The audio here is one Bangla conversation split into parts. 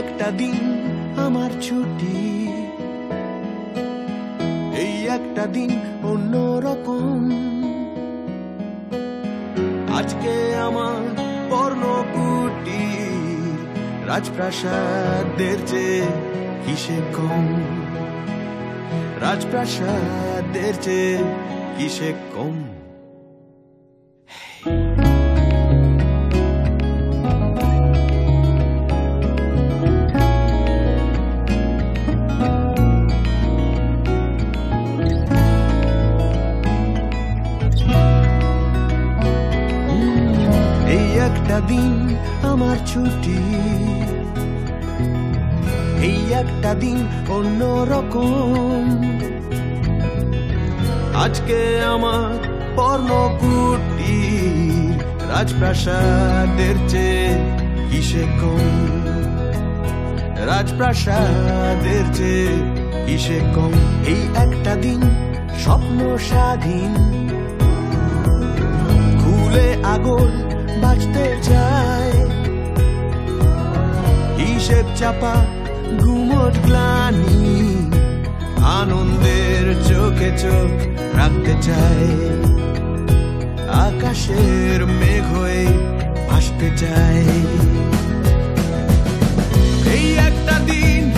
একটা দিন আমার ছুটি। এই একটা দিন অন্যরকম। আজকে আমার পর্ণকুটি, রাজপ্রাসাদের চেয়ে কিসে কম? রাজপ্রাসাদের চেয়ে কিসে কম? একটা দিন আমার ছুটি। এই একটা দিন অন্যরকম। আজকে আমার পর্ণকুটি রাজপ্রাসাদের চেয়ে কিসে কম? রাজপ্রাসাদের চেয়ে কিসে কম? এই একটা দিন স্বপ্ন স্বাধীন। খুলে আগুন বাঁচতে চায়। হিসেব চাপা ঘুমট গ্লানি, আনন্দের চোখে চোখ রাখতে চায়। আকাশের মেঘ হয়ে ভাসতে চায়। এই একটা দিন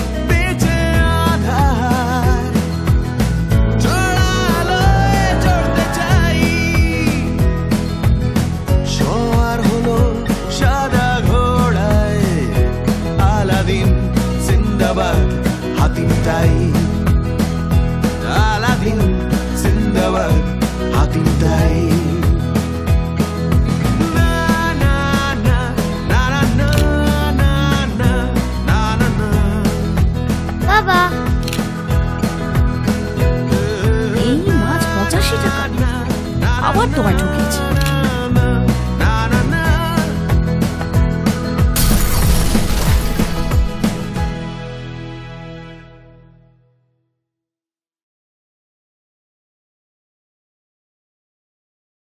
haklintai Al haklin zindabad মাছ পঁচাশি টাকা আবার তোমায় ঠকিয়েছি